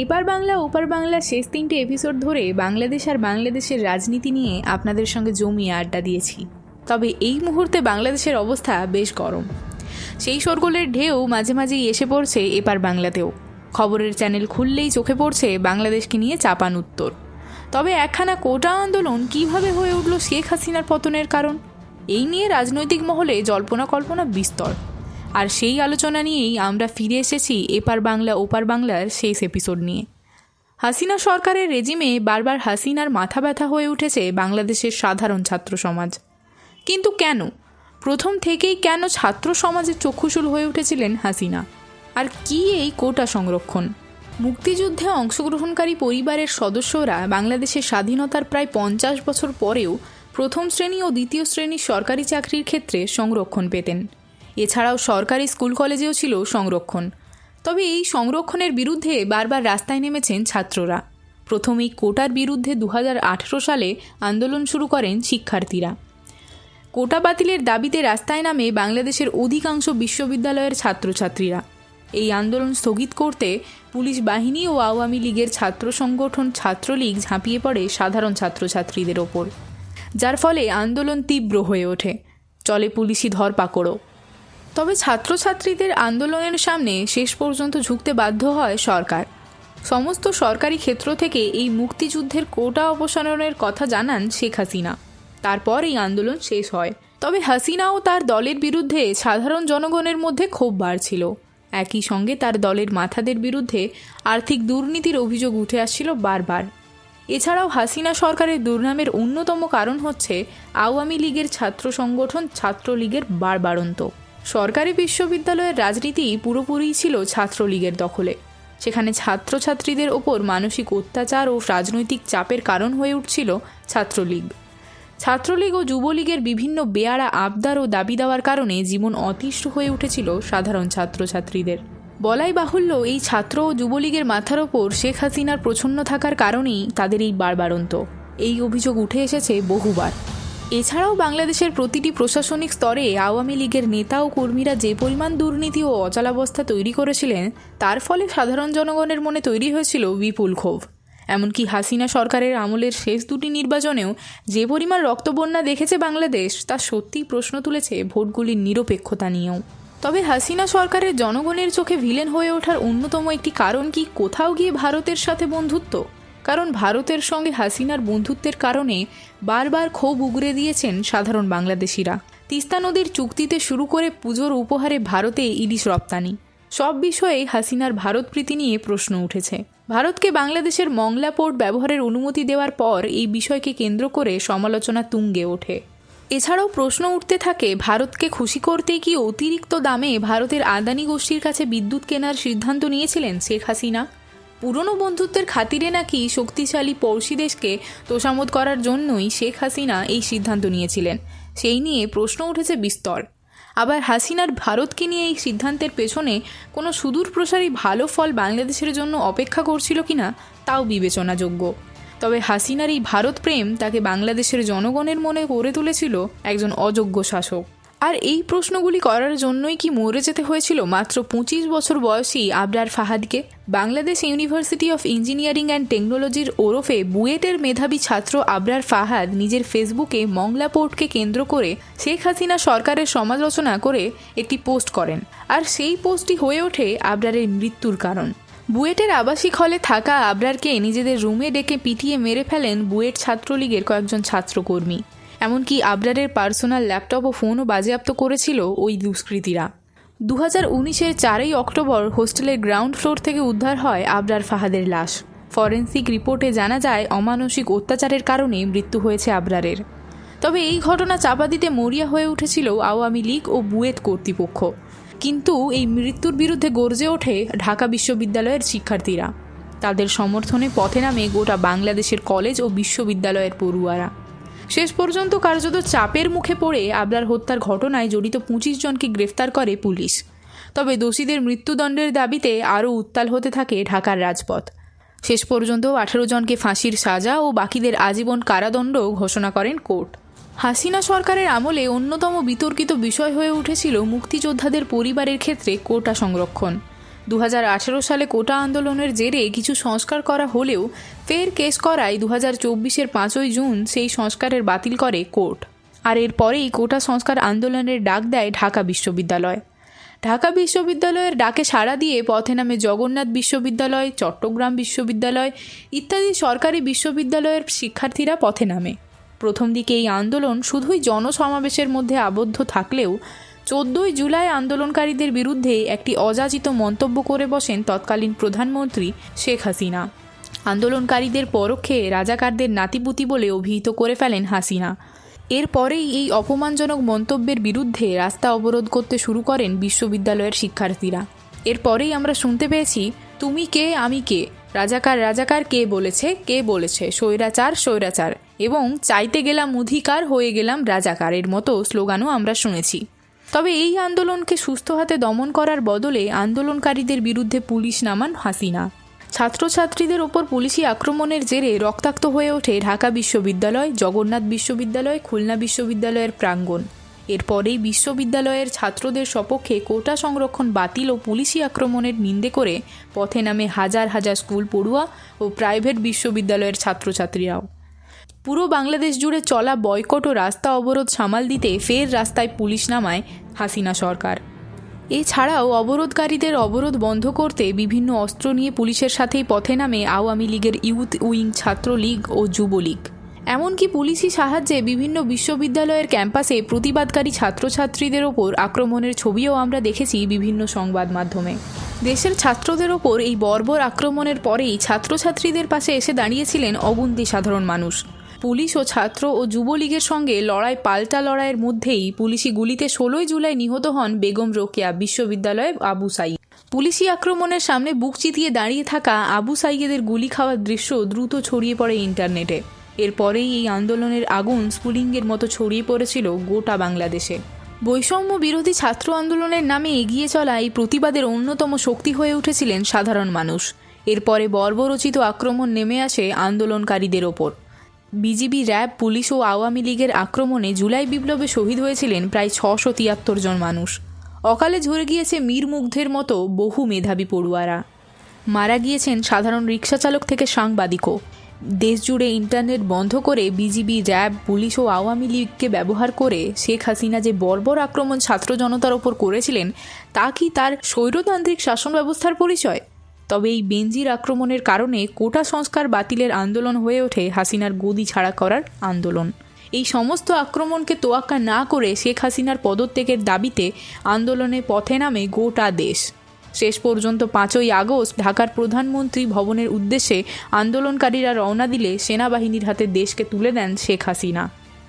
এপার বাংলা, ওপার বাংলা শেষ তিনটে এপিসোড ধরে বাংলাদেশ আর বাংলাদেশের রাজনীতি নিয়ে আপনাদের সঙ্গে জমিয়ে আড্ডা দিয়েছি। তবে এই মুহূর্তে বাংলাদেশের অবস্থা বেশ গরম। সেই সরগোলের ঢেউ মাঝে মাঝেই এসে পড়ছে এপার বাংলাতেও। খবরের চ্যানেল খুললেই চোখে পড়ছে বাংলাদেশকে নিয়ে চাপান উত্তর। তবে একখানা কোটা আন্দোলন কীভাবে হয়ে উঠল শেখ হাসিনার পতনের কারণ? এই নিয়ে রাজনৈতিক মহলে জল্পনা কল্পনা বিস্তর। আর সেই আলোচনা নিয়েই আমরা ফিরে এসেছি এপার বাংলা, ওপার বাংলার শেষ এপিসোড নিয়ে। হাসিনা সরকারের রেজিমে বারবার হাসিনার মাথা ব্যথা হয়ে উঠেছে বাংলাদেশের সাধারণ ছাত্র সমাজ। কিন্তু কেন? প্রথম থেকেই কেন ছাত্র সমাজের চক্ষুশূল হয়ে উঠেছিলেন হাসিনা? আর কি এই কোটা সংরক্ষণ? মুক্তিযুদ্ধে অংশগ্রহণকারী পরিবারের সদস্যরা বাংলাদেশের স্বাধীনতার প্রায় পঞ্চাশ বছর পরেও প্রথম শ্রেণি ও দ্বিতীয় শ্রেণির সরকারি চাকরির ক্ষেত্রে সংরক্ষণ পেতেন। এছাড়াও সরকারি স্কুল কলেজেও ছিল সংরক্ষণ। তবে এই সংরক্ষণের বিরুদ্ধে বারবার রাস্তায় নেমেছেন ছাত্ররা। প্রথম এই কোটার বিরুদ্ধে দু হাজার আঠেরো সালে আন্দোলন শুরু করেন শিক্ষার্থীরা। কোটা বাতিলের দাবিতে রাস্তায় নামে বাংলাদেশের অধিকাংশ বিশ্ববিদ্যালয়ের ছাত্রছাত্রীরা। এই আন্দোলন স্থগিত করতে পুলিশ বাহিনী ও আওয়ামী লীগের ছাত্র সংগঠন ছাত্রলীগ ঝাঁপিয়ে পড়ে সাধারণ ছাত্রছাত্রীদের ওপর। যার ফলে আন্দোলন তীব্র হয়ে ওঠে। চলে পুলিশি ধরপাকড়ও। তবে ছাত্রছাত্রীদের আন্দোলনের সামনে শেষ পর্যন্ত ঝুঁকতে বাধ্য হয় সরকার। সমস্ত সরকারি ক্ষেত্র থেকে এই মুক্তিযুদ্ধের কোটা অপসারণের কথা জানান শেখ হাসিনা। তারপর এই আন্দোলন শেষ হয়। তবে হাসিনা ও তার দলের বিরুদ্ধে সাধারণ জনগণের মধ্যে ক্ষোভ বাড়ছিল। একই সঙ্গে তার দলের মাথাদের বিরুদ্ধে আর্থিক দুর্নীতির অভিযোগ উঠে আসছিল বারবার। এছাড়াও হাসিনা সরকারের দুর্নামের অন্যতম কারণ হচ্ছে আওয়ামী লীগের ছাত্র সংগঠন ছাত্রলীগের বারবারন্ত। সরকারি বিশ্ববিদ্যালয়ের রাজনীতি পুরোপুরিই ছিল ছাত্রলীগের দখলে। সেখানে ছাত্রছাত্রীদের ওপর মানসিক অত্যাচার ও রাজনৈতিক চাপের কারণ হয়ে উঠছিল ছাত্রলীগ। ছাত্রলীগ ও যুবলীগের বিভিন্ন বেয়ারা আবদার ও দাবি দেওয়ার কারণে জীবন অতিষ্ঠ হয়ে উঠেছিল সাধারণ ছাত্রছাত্রীদের। বলাই বাহুল্য, এই ছাত্র ও যুবলীগের মাথার ওপর শেখ হাসিনার প্রচ্ছন্ন থাকার কারণেই তাদের এই বারবারন্ত। এই অভিযোগ উঠে এসেছে বহুবার। এছাড়াও বাংলাদেশের প্রতিটি প্রশাসনিক স্তরে আওয়ামী লীগের নেতা ও কর্মীরা যে পরিমাণ দুর্নীতি ও অচলাবস্থা তৈরি করেছিলেন, তার ফলে সাধারণ জনগণের মনে তৈরি হয়েছিল বিপুল ক্ষোভ। এমনকি হাসিনা সরকারের আমলের শেষ দুটি নির্বাচনেও যে পরিমাণ রক্তবন্যা দেখেছে বাংলাদেশ, তা সত্যিই প্রশ্ন তুলেছে ভোটগুলির নিরপেক্ষতা নিয়েও। তবে হাসিনা সরকারের জনগণের চোখে ভিলেন হয়ে ওঠার অন্যতম একটি কারণ কি, কোথাও গিয়ে ভারতের সাথে বন্ধুত্ব? কারণ ভারতের সঙ্গে হাসিনার বন্ধুত্বের কারণে বারবার ক্ষোভ উগরে দিয়েছেন সাধারণ বাংলাদেশিরা। তিস্তা নদীর চুক্তিতে শুরু করে পুজোর উপহারে ভারতে ইলিশ রপ্তানি। সব বিষয়ে হাসিনার ভারত প্রীতি নিয়ে প্রশ্ন উঠেছে। ভারতকে বাংলাদেশের মংলা পোর্ট ব্যবহারের অনুমতি দেওয়ার পর এই বিষয়কে কেন্দ্র করে সমালোচনা তুঙ্গে ওঠে। এছাড়াও প্রশ্ন উঠতে থাকে, ভারতকে খুশি করতেই কি অতিরিক্ত দামে ভারতের আদানি গোষ্ঠীর কাছে বিদ্যুৎ কেনার সিদ্ধান্ত নিয়েছিলেন শেখ হাসিনা? পুরনো বন্ধুত্বের খাতিরে নাকি শক্তিশালী পড়শি দেশকে তোষামত করার জন্যই শেখ হাসিনা এই সিদ্ধান্ত নিয়েছিলেন? সেই নিয়ে প্রশ্ন উঠেছে বিস্তর। আবার হাসিনার ভারতকে নিয়ে এই সিদ্ধান্তের পেছনে কোনো সুদূর প্রসারী ভালো ফল বাংলাদেশের জন্য অপেক্ষা করছিল কিনা তাও বিবেচনাযোগ্য। তবে হাসিনার এই ভারত প্রেম তাকে বাংলাদেশের জনগণের মনে করে তুলেছিল একজন অযোগ্য শাসক। আর এই প্রশ্নগুলি করার জন্যই কি মরে যেতে হয়েছিল মাত্র পঁচিশ বছর বয়সী Abrar ফাহাদকে? Bangladesh university of engineering and টেকনোলজির ওরফে বুয়েটের মেধাবী ছাত্র আবরার ফাহাদ নিজের ফেসবুকে মংলা পোর্টকে কেন্দ্র করে শেখ হাসিনা সরকারের সমালোচনা করে একটি পোস্ট করেন। আর সেই পোস্টটি হয়ে ওঠে আবরারের মৃত্যুর কারণ। বুয়েটের আবাসিক হলে থাকা আবরারকে নিজেদের রুমে ডেকে পিটিয়ে মেরে ফেলেন বুয়েট ছাত্রলীগের কয়েকজন ছাত্রকর্মী। এমনকি আবরারের পার্সোনাল ল্যাপটপ ও ফোনও বাজেয়াপ্ত করেছিল ওই দুষ্কৃতীরা। দু হাজার উনিশের চারই অক্টোবর হোস্টেলের গ্রাউন্ড ফ্লোর থেকে উদ্ধার হয় আবরার ফাহাদের লাশ। ফরেন্সিক রিপোর্টে জানা যায়, অমানসিক অত্যাচারের কারণে মৃত্যু হয়েছে আবরারের। তবে এই ঘটনা চাপা দিতে মরিয়া হয়ে উঠেছিল আওয়ামী লীগ ও বুয়েট কর্তৃপক্ষ। কিন্তু এই মৃত্যুর বিরুদ্ধে গর্জে ওঠে ঢাকা বিশ্ববিদ্যালয়ের শিক্ষার্থীরা। তাদের সমর্থনে পথে নামে গোটা বাংলাদেশের কলেজ ও বিশ্ববিদ্যালয়ের পড়ুয়ারা। শেষ পর্যন্ত কার্যত চাপের মুখে পড়ে আবলার হত্যার ঘটনায় জড়িত পঁচিশ জনকে গ্রেফতার করে পুলিশ। তবে দোষীদের মৃত্যুদণ্ডের দাবিতে আরও উত্তাল হতে থাকে ঢাকার রাজপথ। শেষ পর্যন্ত আঠেরো জনকে ফাঁসির সাজা ও বাকিদের আজীবন কারাদণ্ড ঘোষণা করেন কোর্ট। হাসিনা সরকারের আমলে অন্যতম বিতর্কিত বিষয় হয়ে উঠেছিল মুক্তিযোদ্ধাদের পরিবারের ক্ষেত্রে কোটা সংরক্ষণ। দু হাজার আঠেরো সালে কোটা আন্দোলনের জেরে কিছু সংস্কার করা হলেও ফের কেস করায় দু হাজার চব্বিশের পাঁচই জুন সেই সংস্কারের বাতিল করে কোর্ট। আর এরপরেই কোটা সংস্কার আন্দোলনের ডাক দেয় ঢাকা বিশ্ববিদ্যালয়। ঢাকা বিশ্ববিদ্যালয়ের ডাকে সাড়া দিয়ে পথে নামে জগন্নাথ বিশ্ববিদ্যালয়, চট্টগ্রাম বিশ্ববিদ্যালয় ইত্যাদি সরকারি বিশ্ববিদ্যালয়ের শিক্ষার্থীরা পথে নামে। প্রথম দিকে এই আন্দোলন শুধুই জনসমাবেশের মধ্যে আবদ্ধ থাকলেও চোদ্দোই জুলাই আন্দোলনকারীদের বিরুদ্ধে একটি অযাচিত মন্তব্য করে বসেন তৎকালীন প্রধানমন্ত্রী শেখ হাসিনা। আন্দোলনকারীদের পরোক্ষে রাজাকারদের নাতিপুতি বলে অভিহিত করে ফেলেন হাসিনা। এরপরেই এই অপমানজনক মন্তব্যের বিরুদ্ধে রাস্তা অবরোধ করতে শুরু করেন বিশ্ববিদ্যালয়ের শিক্ষার্থীরা। এরপরেই আমরা শুনতে পেয়েছি, তুমি কে? আমি কে? রাজাকার রাজাকার, কে বলেছে? কে বলেছে? স্বৈরাচার স্বৈরাচার। এবং চাইতে গেলাম অধিকার, হয়ে গেলাম রাজাকারের মতো স্লোগানও আমরা শুনেছি। তবে এই আন্দোলনকে সুস্থ হাতে দমন করার বদলে আন্দোলনকারীদের বিরুদ্ধে পুলিশ নামান হাসিনা। ছাত্রছাত্রীদের ওপর পুলিশি আক্রমণের জেরে রক্তাক্ত হয়ে ওঠে ঢাকা বিশ্ববিদ্যালয়, জগন্নাথ বিশ্ববিদ্যালয়, খুলনা বিশ্ববিদ্যালয়ের প্রাঙ্গণ। এরপরেই বিশ্ববিদ্যালয়ের ছাত্রদের সপক্ষে কোটা সংরক্ষণ বাতিল ও পুলিশি আক্রমণের নিন্দে করে পথে নামে হাজার হাজার স্কুল পড়ুয়া ও প্রাইভেট বিশ্ববিদ্যালয়ের ছাত্রছাত্রীরাও। পুরো বাংলাদেশ জুড়ে চলা বয়কট ও রাস্তা অবরোধ সামাল দিতে ফের রাস্তায় পুলিশ নামায় হাসিনা সরকার। এছাড়াও অবরোধকারীদের অবরোধ বন্ধ করতে বিভিন্ন অস্ত্র নিয়ে পুলিশের সাথেই পথে নামে আওয়ামী লীগের ইউথ উইং ছাত্রলীগ ও যুবলীগ। এমনকি পুলিশি সাহায্যে বিভিন্ন বিশ্ববিদ্যালয়ের ক্যাম্পাসে প্রতিবাদকারী ছাত্রছাত্রীদের ওপর আক্রমণের ছবিও আমরা দেখেছি বিভিন্ন সংবাদ মাধ্যমে। দেশের ছাত্রদের ওপর এই বর্বর আক্রমণের পরেই ছাত্রছাত্রীদের পাশে এসে দাঁড়িয়েছিলেন অগুন্তি সাধারণ মানুষ। পুলিশ ও ছাত্র ও যুবলীগের সঙ্গে লড়াই পাল্টা লড়াইয়ের মধ্যেই পুলিশি গুলিতে ষোলোই জুলাই নিহত হন বেগম রোকেয়া বিশ্ববিদ্যালয়ে আবু সাই পুলিশি আক্রমণের সামনে বুক চিতিয়ে দাঁড়িয়ে থাকা আবু সাইয়েদের গুলি খাওয়ার দৃশ্য দ্রুত ছড়িয়ে পড়ে ইন্টারনেটে। এরপরেই এই আন্দোলনের আগুন স্ফুলিঙ্গের মতো ছড়িয়ে পড়েছিল গোটা বাংলাদেশে। বৈষম্য বিরোধী ছাত্র আন্দোলনের নামে এগিয়ে চলা এই প্রতিবাদের অন্যতম শক্তি হয়ে উঠেছিলেন সাধারণ মানুষ। এরপরে বর্বরচিত আক্রমণ নেমে আসে আন্দোলনকারীদের ওপর। বিজিবি, র্যাব, পুলিশ ও আওয়ামী লীগের আক্রমণে জুলাই বিপ্লবে শহীদ হয়েছিলেন প্রায় ছশো তিয়াত্তর জন মানুষ। অকালে ঝরে গিয়েছে মীর মুগ্ধের মতো বহু মেধাবী পড়ুয়ারা। মারা গিয়েছেন সাধারণ রিক্সা চালক থেকে সাংবাদিকও। দেশজুড়ে ইন্টারনেট বন্ধ করে বিজিবি, র্যাব, পুলিশ ও আওয়ামী লীগকে ব্যবহার করে শেখ হাসিনা যে বর্বর আক্রমণ ছাত্র জনতার ওপর করেছিলেন, তা কি তার স্বৈরতান্ত্রিক শাসন ব্যবস্থার পরিচয়? তবে এই বেঞ্জির আক্রমণের কারণে কোটা সংস্কার বাতিলের আন্দোলন হয়ে ওঠে হাসিনার গদি ছাড়া করার আন্দোলন। এই সমস্ত আক্রমণকে তোয়াক্কা না করে শেখ হাসিনার পদত্যাগের দাবিতে আন্দোলনে পথে নামে গোটা দেশ। শেষ পর্যন্ত পাঁচই আগস্ট ঢাকার প্রধানমন্ত্রী ভবনের উদ্দেশ্যে আন্দোলনকারীরা রওনা দিলে সেনাবাহিনীর হাতে দেশকে তুলে দেন শেখ হাসিনা।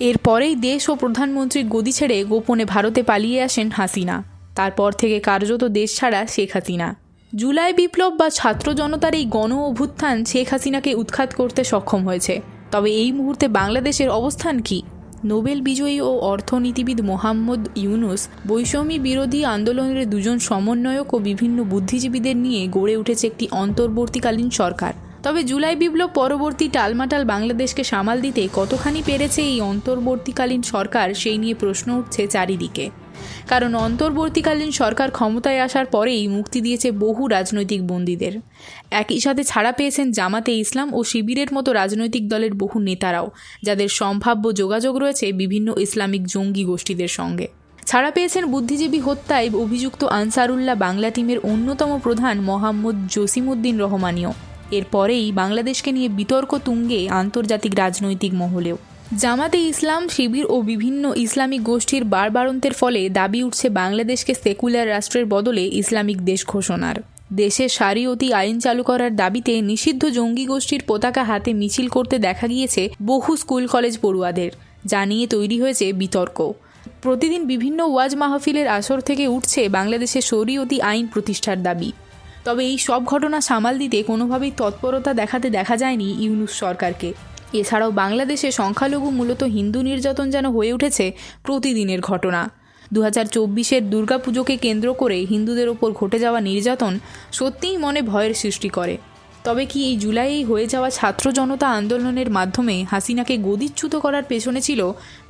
এরপরেই দেশ ও প্রধানমন্ত্রীর গদি ছেড়ে গোপনে ভারতে পালিয়ে আসেন হাসিনা। তারপর থেকে কার্যত দেশ ছাড়া শেখ হাসিনা। জুলাই বিপ্লব বা ছাত্র জনতার এই গণ অভ্যুত্থান শেখ হাসিনাকে উৎখাত করতে সক্ষম হয়েছে। তবে এই মুহূর্তে বাংলাদেশের অবস্থান কি? নোবেল বিজয়ী ও অর্থনীতিবিদ মোহাম্মদ ইউনুস বৈষম্য বিরোধী আন্দোলনের দুজন সমন্বয়ক ও বিভিন্ন বুদ্ধিজীবীদের নিয়ে গড়ে উঠেছে একটি অন্তর্বর্তীকালীন সরকার। তবে জুলাই বিপ্লব পরবর্তী টালমাটাল বাংলাদেশকে সামাল দিতে কতখানি পেরেছে এই অন্তর্বর্তীকালীন সরকার সেই নিয়ে প্রশ্ন উঠছে চারিদিকে। কারণ অন্তর্বর্তীকালীন সরকার ক্ষমতায় আসার পরেই মুক্তি দিয়েছে বহু রাজনৈতিক বন্দীদের। একই সাথে ছাড়া পেয়েছেন জামাতে ইসলাম ও শিবিরের মতো রাজনৈতিক দলের বহু নেতারাও, যাদের সম্ভাব্য যোগাযোগ রয়েছে বিভিন্ন ইসলামিক জঙ্গি গোষ্ঠীদের সঙ্গে। ছাড়া পেয়েছেন বুদ্ধিজীবী হত্যায় অভিযুক্ত আনসারুল্লাহ বাংলা টিমের অন্যতম প্রধান মোহাম্মদ জসিমউদ্দিন রহমানিও। এরপরেই বাংলাদেশকে নিয়ে বিতর্ক তুঙ্গে আন্তর্জাতিক রাজনৈতিক মহলেও। জামাতে ইসলাম, শিবির ও বিভিন্ন ইসলামিক গোষ্ঠীর বারবারন্তের ফলে দাবি উঠছে বাংলাদেশকে সেকুলার রাষ্ট্রের বদলে ইসলামিক দেশ ঘোষণার। দেশে সারিয়তি আইন চালু করার দাবিতে নিষিদ্ধ জঙ্গি গোষ্ঠীর পতাকা হাতে মিছিল করতে দেখা গিয়েছে বহু স্কুল, কলেজ পড়ুয়াদের, যা নিয়ে তৈরি হয়েছে বিতর্ক। প্রতিদিন বিভিন্ন ওয়াজ মাহফিলের আসর থেকে উঠছে বাংলাদেশে শরীয়তি আইন প্রতিষ্ঠার দাবি। তবে এই সব ঘটনা সামাল দিতে কোনোভাবেই তৎপরতা দেখাতে দেখা যায়নি ইউনুস সরকারকে। এছাড়াও বাংলাদেশে সংখ্যালঘু মূলত হিন্দু নির্যাতন যেন হয়ে উঠেছে প্রতিদিনের ঘটনা। দু হাজার চব্বিশের দুর্গাপুজোকে কেন্দ্র করে হিন্দুদের ওপর ঘটে যাওয়া নির্যাতন সত্যিই মনে ভয়ের সৃষ্টি করে। তবে কি এই জুলাইয়ে হয়ে যাওয়া ছাত্র জনতা আন্দোলনের মাধ্যমে হাসিনাকে গদিচ্যুত করার পেছনে ছিল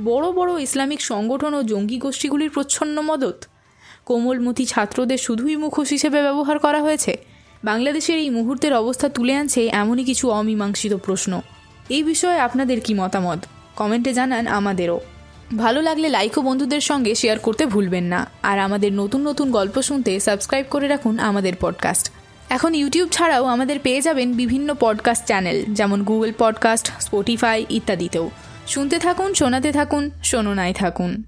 বড় বড় ইসলামিক সংগঠন ও জঙ্গি গোষ্ঠীগুলির প্রচ্ছন্ন মদত? কোমলমতি ছাত্রদের শুধুই মুখোশ হিসেবে ব্যবহার করা হয়েছে? বাংলাদেশের এই মুহূর্তের অবস্থা তুলে আনছে এমনই কিছু অমীমাংসিত প্রশ্ন। এই বিষয়ে আপনাদের কি মতামত? কমেন্টে জানান আমাদেরও। ভালো লাগলে লাইক ও বন্ধুদের সঙ্গে শেয়ার করতে ভুলবেন না। আর আমাদের নতুন নতুন গল্প শুনতে সাবস্ক্রাইব করে রাখুন আমাদের পডকাস্ট। এখন ইউটিউব ছাড়াও আমাদের পেয়ে যাবেন বিভিন্ন পডকাস্ট চ্যানেল, যেমন গুগল পডকাস্ট, স্পটিফাই ইত্যাদিতেও। শুনতে থাকুন, শোনাতে থাকুন শোনায় থাকুন।